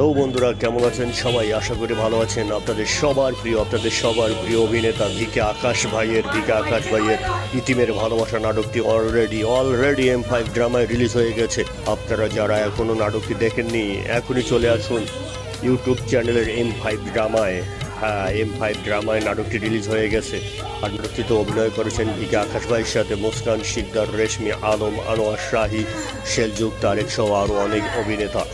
Hello বন্ধুরা, কেমন আছেন সবাই? আশা করি ভালো আছেন। আপনাদের সবার প্রিয়, আপনাদের সবার প্রিয় অভিনেতা ভিকে আকাশ ভাইয়ের, ভিকে আকাশ ভাইয়ের ইতিমের ভালোবাসা নাটকটি অলরেডি অলরেডি এম ফাইভ ড্রামায় রিলিজ হয়ে গেছে। আপনারা যারা এখনও নাটকটি দেখেননি, এখনই চলে আসুন ইউটিউব চ্যানেলের এম ফাইভ ড্রামায়। হ্যাঁ এম ফাইভ ড্রামায় নাটকটি রিলিজ হয়ে গেছে। আর নাটকটিতে অভিনয় করেছেন ভিকে আকাশ ভাইয়ের সাথে মুস্কান, শিকদার, রেশমি, আলম, আনোয়ার শাহী, শেলযুগ, তারেক সহ আরও অনেক অভিনেতা।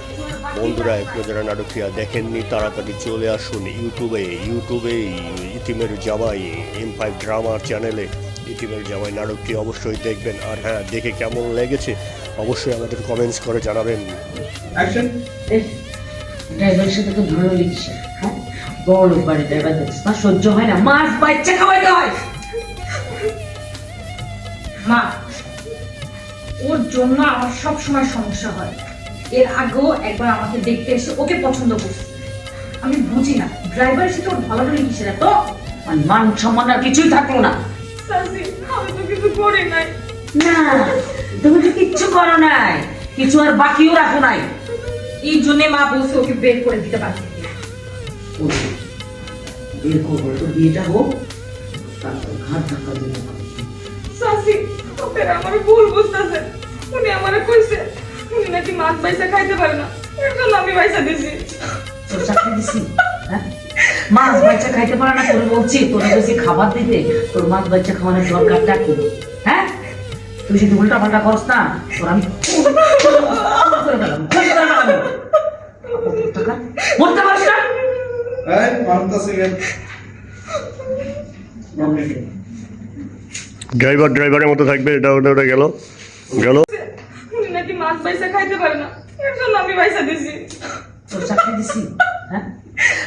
বন্ধুরা এখনও যারা নাটকটি দেখেননি, তাড়াতাড়ি চলে আসুন ইউটিউবে ইউটিউবে ইতিমের জামাই এম ফাইভ ড্রামা চ্যানেলে ইতিমের জামাই নাটকটি অবশ্যই দেখবেন। আর হ্যাঁ দেখে কেমন লেগেছে, অবশ্যই আমাদের কমেন্টস করে জানাবেন। হ্যাঁ মা ওর জন্য আমার সব সময় সমস্যা হয়। এর আগেও একবার আমাকে দেখতে এসে ওকে পছন্দ করছে। আমি বুঝি না ড্রাইভারের সাথে ওর ভালো লাগে কিসের তো। মান সম্মান আর কিছুই থাকল না। আমি তো কিছু করি নাই। না তুমি তো কিচ্ছু করো নাই। কিছু আর বাকিও রাখো নাই। এই জন্য মা বলছে ওকে বের করে দিতে পারছে বের করব তো বিয়েটা হোক তারপর ঘাট ধাক্কা দেবো। সাসি ওপের আমার ভুল বুঝতেছে। উনি আমারে কইছে নাকি মাছ পয়সা খাইতে পারে না? এর জন্য আমি পয়সা দিছি। তোর চাকরি দিছি হ্যাঁ? মাছ বাচ্চা খাইতে পারে না তোর বলছি তোর বেশি খাবার দিতে তোর মাছ বাচ্চা খাওয়ানোর দরকারটা কি? হ্যাঁ? তুই যদি উল্টা পাল্টা করস না তোর আমি মরতে পারিস না? ড্রাইভার ড্রাইভারের মতো থাকবে এটা ওটা ওটা গেল। গেল। পয়সা খাইতে পারে না। এর জন্য আমি পয়সা দিছি। তোর চাকরি দিছি হ্যাঁ?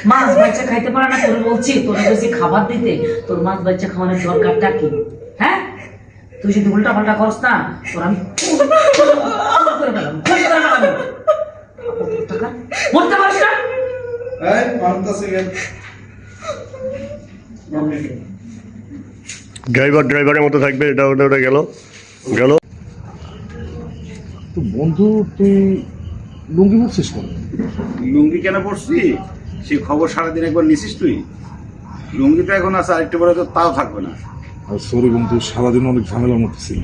মাছ বাচ্চা খাইতে পারে না তোর বলছি তোর বেশি খাবার দিতে। তোর মাছ বাচ্চা খাওয়ানোর দরকারটা কি? হ্যাঁ? তুই যদি উল্টা পাল্টা করস না তোর আমি মরতে পারিস না? ড্রাইভার ড্রাইভারের মতো থাকবে এটা ওটা ওটা গেল। গেল। তো বন্ধু তুই লুঙ্গি পরছিস কেন? লুঙ্গি কেন পড়ছি সেই খবর সারাদিন একবার নিছিস তুই? লুঙ্গি তো এখন আছে আরেকটু পরে তো তাও থাকবে না। আর সরি বন্ধু সারাদিন অনেক ঝামেলার মধ্যে ছিল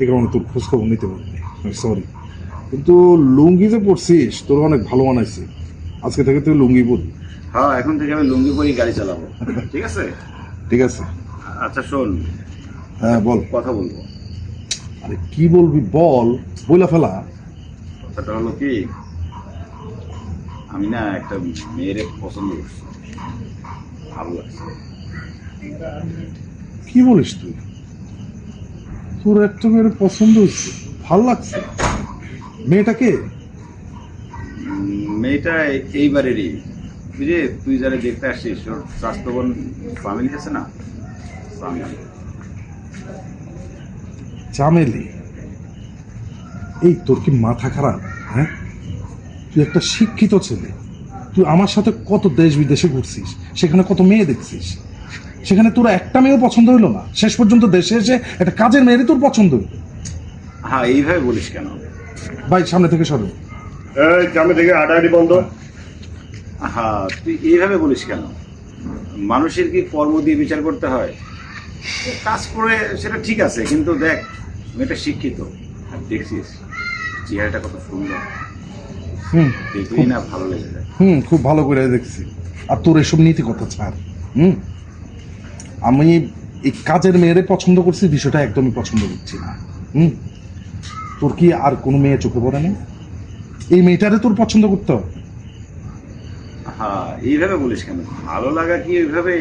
এই কারণে তোর খোঁজ খবর নিতে পারিনি। সরি কিন্তু লুঙ্গি যে পড়ছিস তোর অনেক ভালো মানাইছে। আজকে থেকে তুই লুঙ্গি পরবি হ্যাঁ এখন থেকে আমি লুঙ্গি পরেই গাড়ি চালাবো। ঠিক আছে? ঠিক আছে। আচ্ছা শোন। হ্যাঁ বল। কথা বলব। আরে কি বলবি বল বইলা ফেলা। কথাটা হলো কি আমি না একটা মেয়ের পছন্দ করছি। ভালো লাগছে। কি বলিস তুই? তোর একটা মেয়ের পছন্দ হচ্ছে ভালো লাগছে। মেয়েটাকে মেয়েটা এই- এইবারেরই। তুই যে তুই যারা দেখতে আসছিস ওর স্বাস্থ্যবান ফ্যামিলি আছে না? ফ্যামিলি চামেলি এই তোর কি মাথা খারাপ? হ্যাঁ? তুই একটা শিক্ষিত ছেলে। তুই আমার সাথে কত দেশ বিদেশে ঘুরছিস? সেখানে কত মেয়ে দেখছিস? সেখানে তোর একটা মেয়েও পছন্দ হইল না। শেষ পর্যন্ত দেশে এসে একটা কাজের মেয়েরই তোর পছন্দ হইল। হ্যাঁ এইভাবে বলিস কেন? ভাই সামনে থেকে সরো। এই জামে থেকে আটাআটি বন্ধ। হ্যাঁ তুই এইভাবে বলিস কেন? মানুষের কি কর্ম দিয়ে বিচার করতে হয়? কাজ করে সেটা ঠিক আছে কিন্তু দেখ মেয়েটা শিক্ষিত আর দেখছিস চেহারাটা কত সুন্দর। হুম দেখলেই না ভালো লেগে যায়। হুম খুব ভালো করে দেখছি। আর তোর এসব নীতি কথা ছাড় হুম? আমি এই কাজের মেয়েরে পছন্দ করছি বিষয়টা একদমই পছন্দ করছি না হুম? তোর কি আর কোনো মেয়ে চোখে পড়ে না এই মেয়েটারে তোর পছন্দ করতে হবে। হ্যাঁ এইভাবে বলিস কেন? ভালো লাগা কি এইভাবে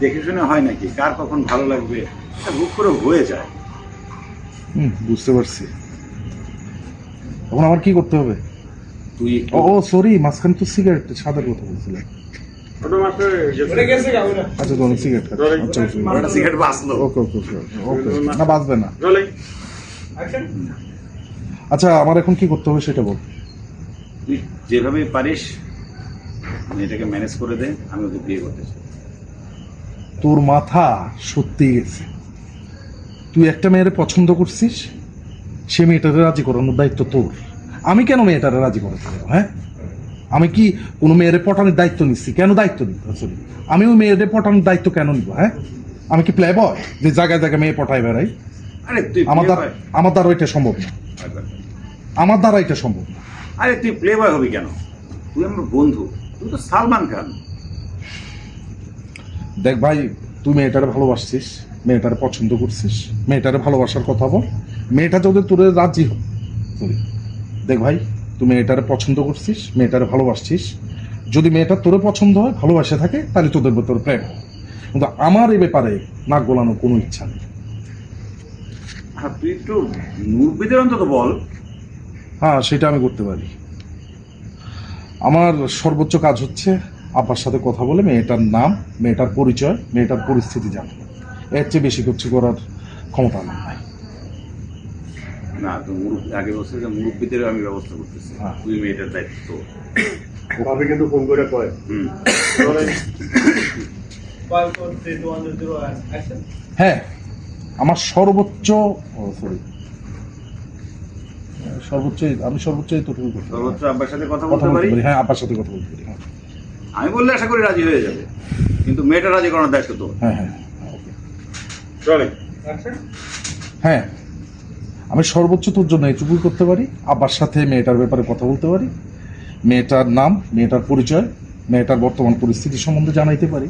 দেখে শুনে হয় নাকি? কার কখন ভালো লাগবে? এটা হুট করে হয়ে যায়। হুম বুঝতে পারছি। এখন আমার কি করতে হবে? তুই ও সরি মাঝখানে তো সিগারেট সাদার কথা বলছিলাম। আচ্ছা সিগারেট আচ্ছা সিগারেট বাঁচলো। ওকে ওকে ওকে ওকে না বাঁচবে না। আচ্ছা আমার এখন কি করতে হবে সেটা বল। তুই যেভাবে পারিস মেয়েটাকে ম্যানেজ করে দে আমি ওকে বিয়ে করতে চাই। তোর মাথা সত্যি গেছে। তুই একটা মেয়ের পছন্দ করছিস? সে মেয়েটাকে রাজি করানোর দায়িত্ব তোর। আমি কেন মেয়েটারে রাজি করাতে যাব হ্যাঁ? আমি কি কোনো মেয়েরে পটানোর দায়িত্ব নিচ্ছি? কেন দায়িত্ব নিব? সরি আমি ওই মেয়েরে পটানোর দায়িত্ব কেন নিব হ্যাঁ? আমি কি প্লে বয় যে জায়গায় জায়গায় মেয়ে পটাই বেড়াই আমার দ্বারা আমার দ্বারা এটা সম্ভব না। আমার দ্বারা এটা সম্ভব না। আরে তুই প্লে বয় হবি কেন? তুই আমার বন্ধু। তুই তো সালমান খান। দেখ ভাই তুই মেয়েটারে ভালোবাসছিস মেয়েটারে পছন্দ করছিস মেয়েটারে ভালোবাসার কথা বল। মেয়েটা যদি তোরে রাজি হোক সরি দেখ ভাই তুই মেয়েটারে পছন্দ করছিস মেয়েটারে ভালোবাসছিস। যদি মেয়েটা তোরে পছন্দ হয় ভালোবাসে থাকে তাহলে তোদের তোর প্রেম কিন্তু আমার এই ব্যাপারে নাক গোলানোর কোনো ইচ্ছা নেই। আর তুই একটু মুরব্বীদের অন্তত বল। হ্যাঁ সেটা আমি করতে পারি। আমার সর্বোচ্চ কাজ হচ্ছে আব্বার সাথে কথা বলে মেয়েটার নাম মেয়েটার পরিচয় মেয়েটার পরিস্থিতি জানানো এর চেয়ে বেশি কিছু করার ক্ষমতা আমার নাই। না তো মুরব্বী আগে বলছে যে মুরব্বীদের আমি ব্যবস্থা করতেছি। হ্যাঁ। তুই মেয়েটার দায়িত্ব। কিন্তু ফোন করে কয়. হ্যাঁ আমার সর্বোচ্চ সরি সর্বোচ্চ আমি সর্বোচ্চ এতটুকু। সর্বোচ্চ আব্বার সাথে কথা কথা বলতে পারি। হ্যাঁ আব্বার সাথে কথা বলতে পারি। হ্যাঁ। আমি বললে আশা করি রাজি হয়ে যাবে। কিন্তু মেয়েটা রাজি করানোর দায়িত্ব তোর। হ্যাঁ হ্যাঁ। চলে হ্যাঁ। আমি সর্বোচ্চ তোর জন্য এটুকুই করতে পারি। আব্বার সাথে মেয়েটার ব্যাপারে কথা বলতে পারি। মেয়েটার নাম মেয়েটার পরিচয় মেয়েটার বর্তমান পরিস্থিতি সম্বন্ধে জানাইতে পারি।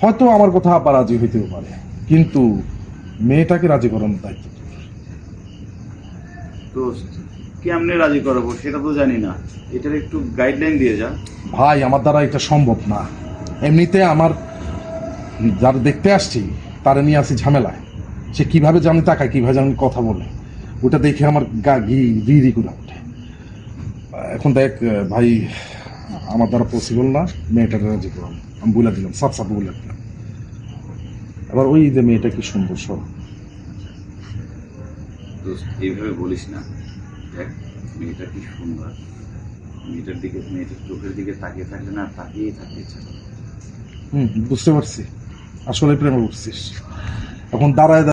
হয়তো আমার কথা আব্বা রাজি হইতেও পারে। কিন্তু মেয়েটাকে রাজি করানোর দায়িত্ব তোর। কেমনে রাজি করাবো সেটা তো জানি না। এটার একটু গাইডলাইন দিয়ে যা। ভাই আমার দ্বারা এটা সম্ভব না। এমনিতে আমার যার দেখতে আসছি তারা নিয়ে আসি ঝামেলায়। সে কীভাবে জানি তাকায় কীভাবে জানি কথা বলে ওটা দেখে আমার গা ঘি রি রি করে ওঠে। এখন দেখ ভাই আমার দ্বারা পসিবল না মেয়েটাকে রাজি করাম আমি বলে দিলাম সাপ সাপ বলে দিলাম। এবার ওই যে মেয়েটা কি সুন্দর সব। এইভাবে বলিস না। দেখ, মেয়েটা কি সুন্দর। মেয়েটার দিকে, মেয়েটার চোখের দিকে তাকিয়ে থাকলে না, তাকিয়েই থাকতে ইচ্ছা। হুম, বুঝতে পারছি। আসলে প্রেমে উঠছিস এখন দাঁড়ায়